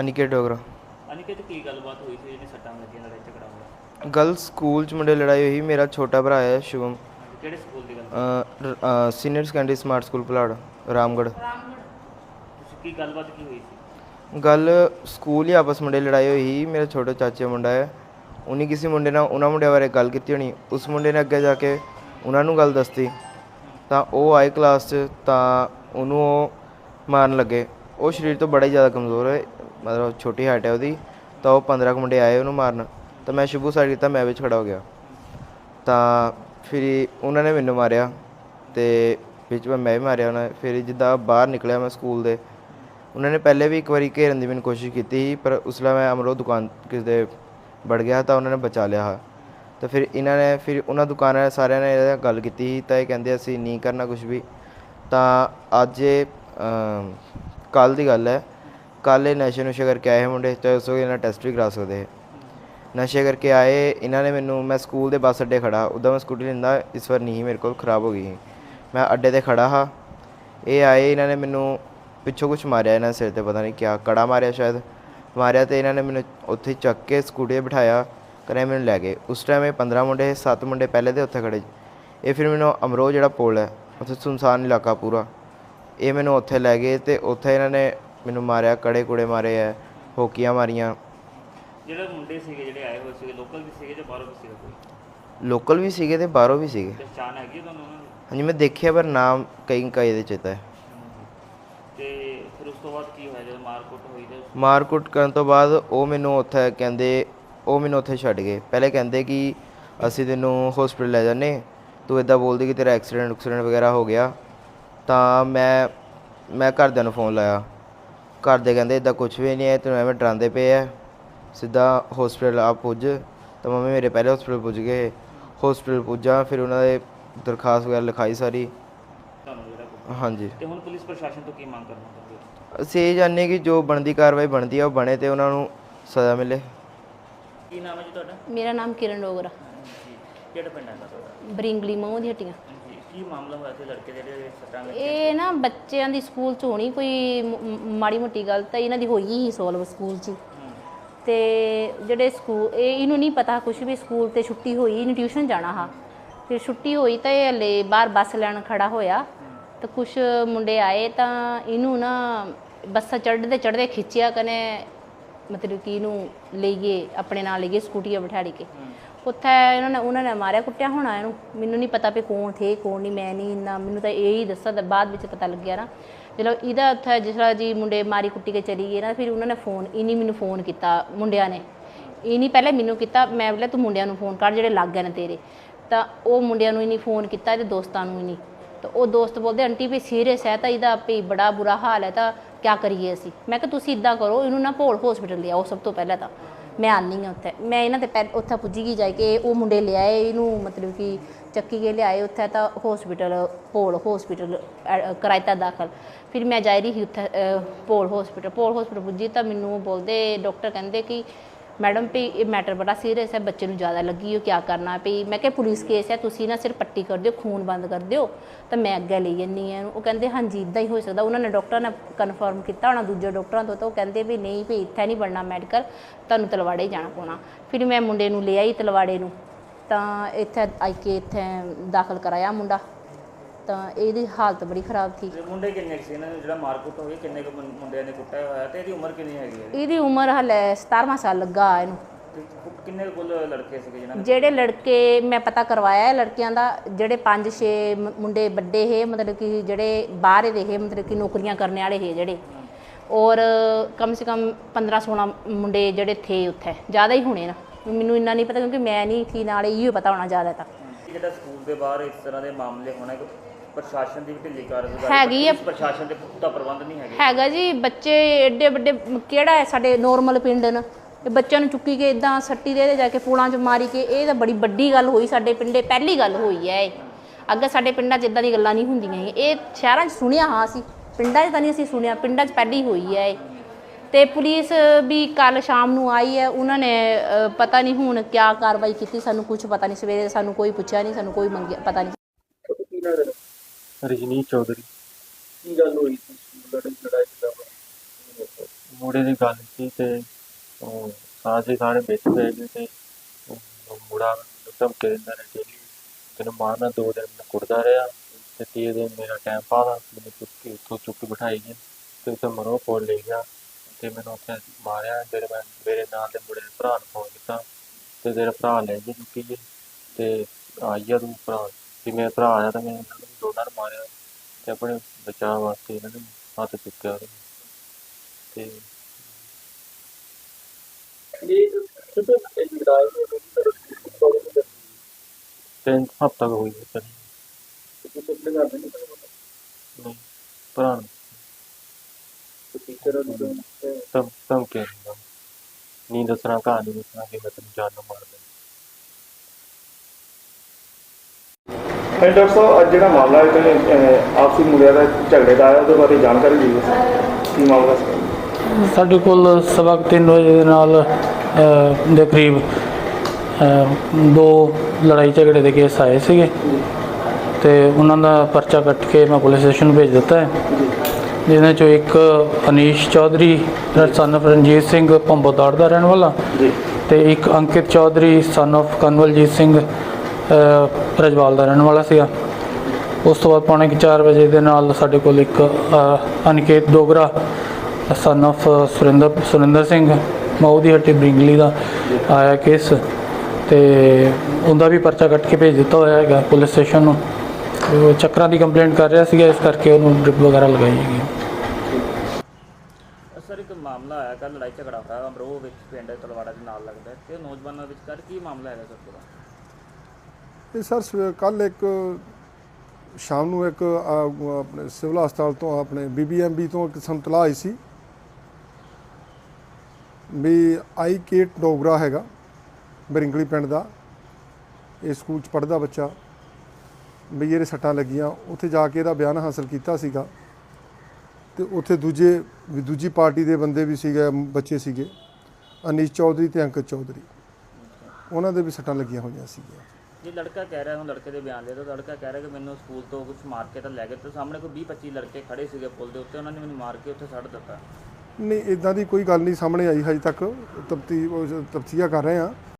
ਅਨਿਕੇਤ ਡੋਗਰਾ। ਅਨਿਕੇਤ ਕੀ ਗੱਲਬਾਤ ਹੋਈ ਸੀ? ਜਿਹੜੀ ਸੱਟਾਂ ਲੱਗੀਆਂ ਲੜਾਈ ਝਗੜਾ ਹੋਇਆ। ਗਰਲ ਸਕੂਲ ਚ ਮੁੰਡੇ ਲੜਾਈ ਹੋਈ ਮੇਰਾ ਛੋਟਾ ਭਰਾ ਹੈ ਸ਼ੁਭਮ। ਹਾਂਜੀ, ਕਿਹੜੇ ਸਕੂਲ ਦੀ ਗੱਲ senior secondary smart school Bhalar Ramgarh. ਤੁਸੀਂ ਕੀ ਗੱਲਬਾਤ ਕੀ ਹੋਈ ਸੀ? ਗੱਲ ਸਕੂਲ ਹੀ ਆਪਸ ਮੁੰਡੇ ਲੜਾਈ ਹੋਈ ਸੀ ਮੇਰਾ ਛੋਟਾ ਚਾਚਾ ਮੁੰਡਾ ਹੈ। ਉਹਨੇ ਕਿਸੇ ਮੁੰਡੇ ਨਾਲ ਉਹਨਾਂ ਮੁੰਡਿਆਂ ਬਾਰੇ ਗੱਲ ਕੀਤੀ ਹੋਣੀ। ਉਸ ਮੁੰਡੇ ਨੇ ਅੱਗੇ ਜਾ ਕੇ ਉਹਨਾਂ ਨੂੰ ਗੱਲ ਦੱਸਤੀ। ਤਾਂ ਉਹ ਆਏ ਕਲਾਸ 'ਚ ਤਾਂ ਉਹਨੂੰ ਉਹ ਮਾਰਨ ਲੱਗੇ। ਉਹ ਸਰੀਰ ਤੋਂ ਬੜਾ ਹੀ ਜ਼ਿਆਦਾ ਕਮਜ਼ੋਰ ਹੈ ਮਤਲਬ ਛੋਟੀ ਹਾਈਟ ਹੈ ਉਹਦੀ, ਤਾਂ ਉਹ 15 ਕੁ ਮੁੰਡੇ ਆਏ ਉਹਨੂੰ ਮਾਰਨ, ਤਾਂ ਮੈਂ ਸ਼ੁਭੂ ਸਾਈਡ ਕੀਤਾ, ਮੈਂ ਵਿੱਚ ਖੜਾ ਹੋ ਗਿਆ। ਤਾਂ ਫਿਰ ਉਹਨਾਂ ਨੇ ਮੈਨੂੰ ਮਾਰਿਆ ਤੇ ਵਿੱਚ ਮੈਂ ਵੀ ਮਾਰਿਆ ਉਹਨਾਂ ਫਿਰ ਜਿੱਦਾਂ ਬਾਹਰ ਨਿਕਲਿਆ ਮੈਂ ਸਕੂਲ ਦੇ, ਉਹਨਾਂ ਨੇ ਪਹਿਲੇ ਵੀ ਇੱਕ ਵਾਰੀ ਘੇਰਨ ਦੀ ਮੈਨੂੰ ਕੋਸ਼ਿਸ਼ ਕੀਤੀ ਸੀ, ਪਰ ਉਸ ਮੈਂ ਅਮਰੋ ਦੁਕਾਨ ਕਿਸੇ ਦੇ ਵੜ ਗਿਆ ਤਾਂ ਉਹਨਾਂ ਨੇ ਬਚਾ ਲਿਆ ਹਾਂ। ਤਾਂ ਫਿਰ ਇਹਨਾਂ ਨੇ ਫਿਰ ਉਹਨਾਂ ਦੁਕਾਨਾਂ ਸਾਰਿਆਂ ਨੇ ਇਹਦਾ ਗੱਲ ਕੀਤੀ ਸੀ, ਤਾਂ ਇਹ ਕਹਿੰਦੇ ਅਸੀਂ ਨਹੀਂ ਕਰਨਾ ਕੁਝ ਵੀ। ਤਾਂ ਅੱਜ ਕੱਲ ਦੀ ਗੱਲ ਹੈ ਕੱਲ੍ਹ ਇਹ ਨਸ਼ੇ ਨੁਸ਼ੇ ਕਰਕੇ ਆਏ ਮੁੰਡੇ ਚਾਹੇ ਉਸ ਵੇਲੇ ਇਹਨਾਂ ਟੈਸਟ ਵੀ ਕਰਾ ਸਕਦੇ ਨਸ਼ੇ ਕਰਕੇ ਆਏ, ਇਹਨਾਂ ਨੇ ਮੈਨੂੰ, ਮੈਂ ਸਕੂਲ ਦੇ ਬੱਸ ਅੱਡੇ ਖੜਾ ਉੱਦਾਂ ਮੈਂ ਸਕੂਟੀ ਲੈਂਦਾ, ਇਸ ਵਾਰ ਨਹੀਂ ਮੇਰੇ ਕੋਲ ਖਰਾਬ ਹੋ ਗਈ ਸੀ। ਮੈਂ ਅੱਡੇ ਤੇ ਖੜਾ ਹਾਂ, ਇਹ ਆਏ, ਇਹਨਾਂ ਨੇ ਮੈਨੂੰ ਪਿੱਛੋਂ ਕੁਝ ਮਾਰਿਆ ਇਹਨਾਂ ਸਿਰ ਤੇ, ਪਤਾ ਨਹੀਂ ਕਿਆ, ਕੜਾ ਮਾਰਿਆ ਸ਼ਾਇਦ। ਮਾਰਿਆ ਤੇ ਇਹਨਾਂ ਨੇ ਮੈਨੂੰ ਉੱਥੇ ਚੱਕ ਕੇ ਸਕੂਟੀ 'ਤੇ ਬਿਠਾਇਆ ਕਰੇ ਮੈਨੂੰ ਲੈ ਗਏ। ਉਸ ਟਾਈਮ ਇਹ 15 ਮੁੰਡੇ 7 ਮੁੰਡੇ ਪਹਿਲੇ ਦੇ ਉੱਥੇ ਖੜੇ ਇਹ ਫਿਰ ਮੈਨੂੰ ਅਮਰੋ ਜਿਹੜਾ ਪੁਲ ਹੈ, ਉੱਥੇ ਸੁਨਸਾਨ ਇਲਾਕਾ ਪੂਰਾ, ਇਹ ਮੈਨੂੰ ਉੱਥੇ ਲੈ ਗਏ ਤੇ ਉੱਥੇ ਇਹਨਾਂ ਨੇ ਮੈਨੂੰ ਮਾਰਿਆ ਕੜੇ ਕੁੜੇ ਮਾਰੇ ਹੈ ਹੋਕੀਆਂ ਮਾਰੀਆਂ। ਜਿਹੜੇ ਮੁੰਡੇ ਸੀਗੇ ਜਿਹੜੇ ਆਏ ਹੋਏ ਸੀਗੇ ਲੋਕਲ ਵੀ ਸੀਗੇ ਜਾਂ ਬਾਹਰੋਂ ਵੀ ਸੀਗਾ ਕੋਈ? ਲੋਕਲ ਵੀ ਸੀਗੇ ਤੇ ਬਾਹਰੋਂ ਵੀ ਸੀਗੇ। ਪਛਾਣ ਹੈਗੀ ਹੈ ਤੁਹਾਨੂੰ ਉਹਨਾਂ ਦੀ? ਹਾਂਜੀ ਮੈਂ ਦੇਖਿਆ ਪਰ ਨਾਮ ਕਈ ਕਈ ਦੇ ਚੇਤਾ ਹੈ ਤੇ ਫਿਰ ਉਸ ਤੋਂ ਬਾਅਦ ਕੀ ਹੋਇਆ ਜਦੋਂ ਮਾਰਕੁੱਟ ਹੋਈ ਤੇ ਉਸ- ਮਾਰਕੁੱਟ ਕਰਨ ਤੋਂ ਬਾਅਦ ਉਹ ਮੈਨੂੰ ਉੱਥੇ ਕਹਿੰਦੇ ਉਹ ਮੈਨੂੰ ਉੱਥੇ ਛੱਡ ਗਏ। ਪਹਿਲੇ ਕਹਿੰਦੇ ਕਿ ਅਸੀਂ ਤੈਨੂੰ ਹਸਪੀਟਲ ਲੈ ਜਾਂਦੇ ਤੂੰ ਇਦਾਂ ਬੋਲਦੀ ਕਿ ਤੇਰਾ ਐਕਸੀਡੈਂਟ ਐਕਸੀਡੈਂਟ ਵਗੈਰਾ ਹੋ ਗਿਆ। ਤਾਂ ਮੈਂ ਮੈਂ ਘਰਦਿਆਂ ਨੂੰ ਫੋਨ ਲਾਇਆ। ਘਰ ਦੇ ਕਹਿੰਦੇ ਇਦਾਂ ਕੁਝ ਵੀ ਨਹੀਂ ਹੈ ਤੈਨੂੰ ਐਵੇਂ ਡਰਾਉਂਦੇ ਪਏ ਐ ਸਿੱਧਾ ਹਸਪੀਟਲ ਆ ਪੁੱਜ। ਤਾਂ ਮੰਮੀ ਮੇਰੇ ਪਹਿਲੇ ਹਸਪੀਟਲ ਪੁੱਜ ਗਏ। ਹਸਪੀਟਲ ਪੁੱਜਾ ਫਿਰ ਉਹਨਾਂ ਦੇ ਦਰਖਾਸਤ ਵਗੈਰਾ ਲਿਖਾਈ ਸਾਰੀ। ਤੁਹਾਨੂੰ ਜਿਹੜਾ ਕੋਈ- ਹਾਂਜੀ। ਤੇ ਹੁਣ ਪੁਲਿਸ ਪ੍ਰਸ਼ਾਸਨ ਤੋਂ ਕੀ ਮੰਗ ਕਰਨਾ ਚਾਹੁੰਦੇ ਹੋ? ਅਸੀਂ ਇਹ ਜਾਣਦੇ ਕਿ ਜੋ ਬਣਦੀ ਕਾਰਵਾਈ ਬਣਦੀ ਆ ਉਹ ਬਣੇ ਤੇ ਉਹਨਾਂ ਨੂੰ ਸਜ਼ਾ ਮਿਲੇ। ਕੀ ਨਾਮ ਹੈ ਜੀ ਤੁਹਾਡਾ? ਮੇਰਾ ਨਾਮ ਕਿਰਨ ਡੋਗਰਾ। ਜੀ ਕਿਹੜਾ ਪਿੰਡ ਹੈ ਤੁਹਾਡਾ? ਬਰਿੰਗਲੀ ਮੂੰਹ ਦੀ ਹੱਟੀਆਂ। ਜੀ ਕੀ ਮਾਮਲਾ ਹੋਇਆ ਸੀ ਲੜਕੇ ਦੇ ਜਿਹੜੇ ਸੱਟਾਂ ਲੱਗੀਆਂ ਇਹ ਨਾ ਬੱਚਿਆਂ ਦੀ ਸਕੂਲ ਚ ਹੋਣੀ ਕੋਈ ਮਾੜੀ ਮੋਟੀ ਗੱਲ ਤਾਂ ਇਹਨਾਂ ਦੀ ਹੋਈ ਹੀ ਸੋਲਵ ਸਕੂਲ ਚ। ਤੇ ਜਿਹੜੇ ਸਕੂਲ ਇਹ ਇਹਨੂੰ ਨਹੀਂ ਪਤਾ ਕੁਝ ਵੀ ਸਕੂਲ ਤੇ ਛੁੱਟੀ ਹੋਈ ਇਹਨੂੰ ਟਿਊਸ਼ਨ ਜਾਣਾ ਹਾ। ਫਿਰ ਛੁੱਟੀ ਹੋਈ ਤਾਂ ਇਹ ਹਲੇ ਬਾਹਰ ਬੱਸ ਲੈਣ ਖੜਾ ਹੋਇਆ। ਤਾਂ ਕੁਝ ਮੁੰਡੇ ਆਏ ਤਾਂ ਇਹਨੂੰ ਨਾ ਬੱਸਾਂ ਚੜ੍ਹਦੇ ਚੜ੍ਹਦੇ ਖਿੱਚਿਆ ਕਨੇ ਮਤਲਬ ਕਿ ਇਹਨੂੰ ਲਈਏ ਆਪਣੇ ਨਾਲ ਲਈਏ ਸਕੂਟੀਆਂ ਬਿਠਾੜੀ ਕੇ। ਉੱਥੇ ਇਹਨਾਂ ਨੇ, ਉਹਨਾਂ ਨੇ ਮਾਰਿਆ, ਕੁੱਟਿਆ ਹੋਣਾ ਇਹਨੂੰ। ਮੈਨੂੰ ਨਹੀਂ ਪਤਾ ਵੀ ਕੌਣ ਥੇ, ਕੌਣ ਨਹੀਂ, ਮੈਂ ਨਹੀਂ ਇੰਨਾ, ਮੈਨੂੰ ਤਾਂ ਇਹ ਹੀ ਦੱਸਿਆ ਤਾਂ ਬਾਅਦ ਵਿੱਚ ਪਤਾ ਲੱਗਿਆ ਨਾ। ਚਲੋ ਇਹਦਾ ਉੱਥੇ ਜਿਸ ਤਰ੍ਹਾਂ ਜੀ ਮੁੰਡੇ ਮਾਰੀ ਕੁੱਟੀ ਕੇ ਚਲੀ ਗਏ ਨਾ, ਫਿਰ ਉਹਨਾਂ ਨੇ ਫੋਨ ਇਨੀ ਮੈਨੂੰ ਫੋਨ ਕੀਤਾ, ਮੁੰਡਿਆਂ ਨੇ। ਇਹ ਨਹੀਂ ਪਹਿਲੇ ਮੈਨੂੰ ਕੀਤਾ, ਮੈਂ ਬੋਲਿਆ ਤੂੰ ਮੁੰਡਿਆਂ ਨੂੰ ਫੋਨ ਕਰ, ਜਿਹੜੇ ਲੱਗ ਗਏ ਨੇ ਤੇਰੇ। ਤਾਂ ਉਹ ਮੁੰਡਿਆਂ ਨੂੰ ਹੀ ਨਹੀਂ ਫੋਨ ਕੀਤਾ, ਇਹਦੇ ਦੋਸਤਾਂ ਨੂੰ ਹੀ ਨਹੀਂ। ਤਾਂ ਉਹ ਦੋਸਤ ਬੋਲਦੇ, ਆਂਟੀ ਵੀ ਸੀਰੀਅਸ ਹੈ ਤਾਂ ਇਹਦਾ ਵੀ ਬੜਾ ਬੁਰਾ ਹਾਲ ਹੈ, ਤਾਂ ਕੀ ਕਰੀਏ ਅਸੀਂ? ਮੈਂ ਕਿਹਾ, ਤੁਸੀਂ ਇਦਾਂ ਕਰੋ, ਇਹਨੂੰ ਨਾ ਭੋਲ ਹਸਪੀਟਲ ਲਿਆਓ ਸਭ ਤੋਂ ਪਹਿਲਾਂ ਤਾਂ। ਮੈਂ ਆਨੀ ਹਾਂ ਉੱਥੇ। ਮੈਂ ਇਹਨਾਂ ਤੇ ਪਹਿ ਉੱਥੇ ਪੁੱਜੀ ਗਈ ਜਾ ਕੇ ਉਹ ਮੁੰਡੇ ਲਿਆਏ ਇਹਨੂੰ ਮਤਲਬ ਕਿ ਚੱਕੀ ਕੇ ਲਿਆਏ ਉੱਥੇ ਤਾਂ ਹਸਪੀਟਲ ਭੋਲ ਹਸਪੀਟਲ ਕਰਾਇਤਾ ਦਾਖਲ। ਫਿਰ ਮੈਂ ਜਾ ਰਹੀ ਸੀ ਉੱਥੇ ਅ, ਭੋਲ ਹਸਪੀਟਲ ਭੋਲ ਹਸਪੀਟਲ ਪੁੱਜੀ ਤਾਂ ਮੈਨੂੰ ਬੋਲਦੇ ਡਾਕਟਰ ਕਹਿੰਦੇ ਕਿ ਮੈਡਮ, ਵੀ ਇਹ ਮੈਟਰ ਬੜਾ ਸੀਰੀਅਸ ਹੈ, ਬੱਚੇ ਨੂੰ ਜ਼ਿਆਦਾ ਲੱਗੀ ਹੋ ਕੀ ਕਰਨਾ? ਵੀ ਮੈਂ ਕਿਹਾ, ਪੁਲਿਸ ਕੇਸ ਹੈ, ਤੁਸੀਂ ਨਾ ਸਿਰ ਪੱਟੀ ਕਰ ਦਿਓ, ਖੂਨ ਬੰਦ ਕਰ ਦਿਓ, ਤਾਂ ਮੈਂ ਅੱਗੇ ਲਈ ਜੰਨੀ ਆ ਉਹ ਕਹਿੰਦੇ, ਹਾਂਜੀ ਇਦਾਂ ਹੀ ਹੋ ਸਕਦਾ। ਉਹਨਾਂ ਨੇ ਡਾਕਟਰ ਨੇ ਕਨਫਰਮ ਕੀਤਾ ਹੋਣਾ ਦੂਜੇ ਡਾਕਟਰਾਂ ਤੋਂ, ਤਾਂ ਉਹ ਕਹਿੰਦੇ ਵੀ ਨਹੀਂ, ਵੀ ਇੱਥੇ ਨਹੀਂ ਬਣਨਾ ਮੈਡੀਕਲ ਤੁਹਾਨੂੰ ਤਲਵਾੜੇ ਹੀ ਜਾਣਾ ਪਊਣਾ। ਫਿਰ ਮੈਂ ਮੁੰਡੇ ਨੂੰ ਲੈ ਆਈ ਤਲਵਾੜੇ ਨੂੰ, ਤਾਂ ਇੱਥੇ ਆਈ ਕੇ ਇੱਥੇ ਦਾਖਲ ਕਰਾਇਆ ਮੁੰਡਾ। ਤਾਂ ਇਹਦੀ ਹਾਲਤ ਬੜੀ ਖਰਾਬ ਸੀ। ਤੇ ਮੁੰਡੇ ਕਿੰਨੇ ਕੁ ਸੀ? ਇਹਨਾਂ ਨੂੰ ਜਿਹੜਾ ਮਾਰਕੁੱਟ ਹੋਈ ਕਿੰਨੇ ਕੁ ਮੁੰ- ਮੁੰਡਿਆਂ ਨੇ ਕੁੱਟਿਆ ਹੋਇਆ ਤੇ ਇਹਦੀ ਉਮਰ ਕਿੰਨੀ ਹੈਗੀ ਹੈ? ਇਹਦੀ ਉਮਰ ਹਲੇ 17ਵਾਂ ਸਾਲ ਲੱਗਾ ਇਹਨੂੰ। ਤੇ ਕੁ- ਕਿੰਨੇ ਕੁ ਕੁੱਲ ਲੜਕੇ ਸੀਗੇ ਜਿਹਨਾਂ ਨੇ ਜਿਹੜੇ ਲੜਕੇ ਮੈਂ ਪਤਾ ਕਰਵਾਇਆ ਹੈ ਲੜਕਿਆਂ ਦਾ ਜਿਹੜੇ 5-6 ਮੁੰਡੇ ਵੱਡੇ ਹੈ ਮਤਲਬ ਕਿ ਜਿਹੜੇ ਬਾਹਰ ਦੇ ਹੈ ਮਤਲਬ ਕਿ ਨੌਕਰੀਆਂ ਕਰਨ ਵਾਲੇ ਹੈ ਜਿਹੜੇ। ਔਰ ਕਮ ਸੇ ਕਮ 15-16 ਮੁੰਡੇ ਜਿਹੜੇ ਥੇ ਉੱਥੇ ਜ਼ਿਆਦਾ ਹੀ ਹੋਣੇ ਨਾ। ਮੈਨੂੰ ਇੰਨਾ ਨਹੀਂ ਪਤਾ ਕਿਉਂਕਿ ਮੈਂ ਨਹੀਂ ਥੀ ਨਾਲ ਇਹੀ ਪਤਾ ਹੋਣਾ ਜ਼ਿਆਦਾ ਤਾਂ। ਜਿਹੜਾ ਸਕੂਲ ਦੇ ਬਾਹਰ ਇਸ ਤਰ੍ਹਾਂ ਦੇ ਮਾਮਲੇ ਹੋਣਾ ਕਿ ਪ੍ਰਸ਼ਾਸਨ ਦੀ ਢਿੱਲੀ ਕਾਰਗੁਜ਼ਾਰੀ ਹੈਗੀ ਆ। ਪੁਲਿਸ ਪ੍ਰਸ਼ਾਸਨ ਦੇ ਪੁਖਤਾ ਪ੍ਰਬੰਧ ਨਹੀਂ ਹੈਗੇ। ਹੈਗਾ ਜੀ ਬੱਚੇ ਏਡੇ ਵੱਡੇ ਕਿਹੜਾ ਹੈ ਸਾਡੇ ਨੋਰਮਲ ਪਿੰਡ ਨ? ਇਹ ਬੱਚਿਆਂ ਨੂੰ ਚੁੱਕੀ ਕੇ ਇਦਾਂ ਸੱਟੀ ਦੇ ਦੇ ਜਾ ਕੇ ਪੂਲਾਂ 'ਚ ਮਾਰੀ ਕੇ ਇਹ ਤਾਂ ਬੜੀ ਵੱਡੀ ਗੱਲ ਹੋਈ ਸਾਡੇ ਪਿੰਡੇ ਪਹਿਲੀ ਗੱਲ ਹੋਈ ਹੈ ਇਹ। ਅੱਗੇ ਸਾਡੇ ਪਿੰਡਾਂ 'ਚ ਇਦਾਂ ਦੀ ਗੱਲਾਂ ਨਹੀਂ ਹੁੰਦੀਆਂ। ਇਹ ਸ਼ਹਿਰਾਂ 'ਚ ਸੁਣਿਆ ਹਾਂ ਅਸੀਂ। ਪਿੰਡਾਂ 'ਚ ਤਾਂ ਨਹੀਂ ਅਸੀਂ ਸੁਣਿਆ ਪਿੰਡਾਂ 'ਚ ਪਹਿਲੀ ਹੋਈ ਹੈ ਇਹ। ਤੇ ਪੁਲਿਸ ਵੀ ਕੱਲ ਸ਼ਾਮ ਨੂੰ ਆਈ ਹੈ ਉਹਨਾਂ ਨੇ ਅ, ਪਤਾ ਨਹੀਂ ਹੁਣ ਕਿਆ ਕਾਰਵਾਈ ਕੀਤੀ ਸਾਨੂੰ ਕੁਝ ਪਤਾ ਨਹੀਂ ਸਵੇਰੇ ਸਾਨੂੰ ਕੋਈ ਪੁੱਛਿਆ ਨਹੀਂ ਸਾਨੂੰ ਕੋਈ ਮੰਗਿਆ ਪਤਾ ਨਹੀਂ। ਰਜਨੀਸ਼ ਚੌਧਰੀ। ਕੀ ਗੱਲ ਹੋਈ ਸੀ? ਲੜਾਈ ਲੜਾਈ ਦਾ ਮੁੰਡੇ ਦੀ ਗੱਲ ਸੀ ਤੇ ਉਹ ਸਾਰੇ ਸਾਰੇ ਵਿੱਚ ਪੈ ਗਏ ਤੇ ਉਹ ਮੁੰਡਾ ਧਮਕੇ ਦਿੰਦਾ ਰਿਹਾ ਡੇਲੀ ਤੈਨੂੰ ਮਾਰਨਾ ਦੋ ਦਿਨ ਮੈਂ ਕੁੱਟਦਾ ਰਿਹਾ। ਤੇ ਤੀਏ ਦਿਨ ਮੇਰਾ ਟਾਈਮ ਪਾਦਾ ਮੈਨੂੰ ਚੁੱਕ ਕੇ ਉੱਥੋਂ ਚੁੱਕ ਕੇ ਬਿਠਾਈ ਗਿਆ ਤੇ ਉੱਥੇ ਮਰੋ ਕੋਲ ਲੈ ਗਿਆ। ਤੇ ਮੈਨੂੰ ਉੱਥੇ ਮਾਰਿਆ ਮੇਰੇ ਮੈਂ ਮੇਰੇ ਨਾਲ ਦੇ ਮੁੰਡੇ ਦੇ ਭਰਾ ਨੂੰ ਫੋਨ ਕੀਤਾ। ਤੇ ਤੇਰਾ ਭਰਾ ਲੈ ਜੀ ਚੁੱਕੀ ਤੇ ਆਈਆ ਤੂੰ ਭਰਾ। ਤੇ ਮੇਰਾ ਭਰਾ ਆਇਆ ਤਾਂ ਮੈਂ ਇਹਨਾਂ ਨੂੰ ਦੋਨਾਂ ਨੂੰ ਮਾਰਿਆ ਤੇ ਆਪਣੇ ਬਚਾਅ ਵਾਸਤੇ ਇਹਨਾਂ ਨੇ ਹੱਥ ਚੁੱਕਿਆ ਉਹਦੇ। ਤੇ ਤਿੰਨ ਹਫ਼ਤਾ ਕੁ ਹੋਈ ਹੈ ਨਹੀਂ ਭਰਾ ਨੂੰ ਤਮ ਤਮ ਕੇ ਨੀ ਦੱਸਣਾ ਕਹਾਣੀ ਦੱਸਣਾ ਕਿ ਮੈਂ ਤੈਨੂੰ ਜਾਨ ਨੂੰ ਮਾਰ ਦੇਣਾ ਡਾਕਟਰ ਸਾਹਿਬ ਅੱਜ ਜਿਹੜਾ ਮਾਮਲਾ ਹੈ ਕਿ ਆਪਸੀ ਮੁੰਡਿਆਂ ਦਾ ਝਗੜੇ ਦਾ ਆਇਆ ਉਹਦੇ ਬਾਰੇ ਜਾਣਕਾਰੀ ਦਿਓ। ਕੀ ਮਾਮਲਾ ਸੀ? ਸਾਡੇ ਕੋਲ ਸਵਾ ਤਿੰਨ ਵਜੇ ਦੇ ਨਾਲ ਦੇ ਕਰੀਬ ਦੋ ਲੜਾਈ ਝਗੜੇ ਦੇ ਕੇਸ ਆਏ ਸੀਗੇ। ਤੇ ਉਹਨਾਂ ਦਾ ਪਰਚਾ ਕੱਟ ਕੇ ਮੈਂ ਪੁਲਿਸ ਸਟੇਸ਼ਨ ਭੇਜ ਦਿੱਤਾ ਹੈ। ਜਿਹਨਾਂ ਚੋਂ ਇੱਕ ਅਨੀਸ਼ ਚੌਧਰੀ ਸਨ of ਰਣਜੀਤ ਸਿੰਘ ਭੰਬੋਦਾੜ ਦਾ ਰਹਿਣ ਵਾਲਾ ਤੇ ਇੱਕ ਅੰਕਿਤ ਚੌਧਰੀ ਸਨ of ਕਨਵਲਜੀਤ ਸਿੰਘ ਰਜਵਾਲ ਦਾ ਰਹਿਣ ਵਾਲਾ ਸੀਗਾ। ਉਸ ਤੋਂ ਬਾਅਦ ਪੌਣੇ 4 ਵਜੇ ਦੇ ਨਾਲ ਸਾਡੇ ਕੋਲ ਇੱਕ ਅਨਕੇਤ ਡੋਗਰਾ ਸਨ of ਸੁਰਿੰਦਰ ਸੁਰਿੰਦਰ ਸਿੰਘ, ਮਊ ਦੀ ਹੱਟੀ ਬ੍ਰਿੰਗਲੀ ਦਾ ਆਇਆ ਕੇਸ ਤੇ ਉਹਦਾ ਵੀ ਪਰਚਾ ਕੱਟ ਕੇ ਭੇਜ ਦਿੱਤਾ ਹੋਇਆ ਹੈਗਾ ਪੁਲਿਸ ਸਟੇਸ਼ਨ ਨੂੰ। ਉਹ ਚੱਕਰਾਂ ਦੀ ਕੰਪਲੇਂਟ ਕਰ ਰਿਹਾ ਸੀਗਾ, ਇਸ ਕਰਕੇ ਉਹਨੂੰ ਡ੍ਰਿਪ ਵਗੈਰਾ ਲਗਾਈ ਹੈਗੀ। ਸਰ, ਇੱਕ ਮਾਮਲਾ ਆਇਆ ਕੱਲ ਲੜਾਈ ਝਗੜਾ ਹੋਇਆ ਅਮਰੋਹ ਵਿੱਚ ਪਿੰਡ ਤਲਵਾੜਾ ਦੇ ਨਾਲ ਲੱਗਦਾ ਤੇ ਨੌਜਵਾਨਾਂ ਵਿਚਕਾਰ ਕੀ ਮਾਮਲਾ ਹੈਗਾ ਸਰ? ਪੂਰਾ ਇਹ ਸਰ ਕੱਲ ਇੱਕ ਸ਼ਾਮ ਨੂੰ ਇੱਕ ਆਪਣੇ ਸਿਵਲ ਹਸਪਤਾਲ ਤੋਂ ਆਪਣੇ ਬੀਬੀਐਮਬੀ ਤੋਂ ਇੱਕ ਸੰਤਲਾ ਆਈ ਸੀ। ਵੀ ਆਈ ਕੇਟ ਡੋਗਰਾ ਹੈਗਾ, ਬਰਿੰਗਲੀ ਪਿੰਡ ਦਾ। ਇਹ ਸਕੂਲ ਚ ਪੜਦਾ ਬੱਚਾ। ਵੀ ਇਹਦੇ ਸੱਟਾਂ ਲੱਗੀਆਂ, ਉੱਥੇ ਜਾ ਕੇ ਇਹਦਾ ਬਿਆਨ ਹਾਸਲ ਕੀਤਾ ਸੀਗਾ। ਤੇ ਉੱਥੇ ਦੂਜੇ, ਵੀ ਦੂਜੀ ਪਾਰਟੀ ਦੇ ਬੰਦੇ ਵੀ ਸੀਗੇ, ਬੱਚੇ ਸੀਗੇ। ਅਨੀਸ਼ ਚੌਧਰੀ ਤੇ ਅੰਕਿਤ ਚੌਧਰੀ। ਉਹਨਾਂ ਦੇ ਵੀ ਸੱਟਾਂ ਲੱਗੀਆਂ ਹੋਈਆਂ ਸੀਗੀਆਂ। ਜੇ, ਲੜਕਾ ਕਹਿ ਰਿਹਾ, ਹੁਣ ਲੜਕੇ ਦੇ ਬਿਆਨ ਦੇ ਤਾਂ ਲੜਕਾ ਕਹਿ ਰਿਹਾ ਕਿ ਮੈਨੂੰ ਸਕੂਲ ਤੋਂ ਕੁਝ ਮਾਰ ਕੇ ਤਾਂ ਲੈ ਗਏ। ਤੇ ਸਾਹਮਣੇ ਕੋਈ 20 25 ਲੜਕੇ ਖੜੇ ਸੀਗੇ ਪੁਲ ਦੇ ਉੱਤੇ, ਉਹਨਾਂ ਨੇ ਮੈਨੂੰ ਮਾਰ ਕੇ ਉੱਥੇ ਸੱਟ ਦਿੱਤਾ। ਨਹੀਂ ਇਦਾਂ ਦੀ ਕੋਈ ਗੱਲ ਨਹੀਂ ਸਾਹਮਣੇ ਆਈ ਹਜੇ ਤੱਕ। ਤਫਤੀ ਤਫਤੀਆ ਕਰ ਰਹੇ ਆ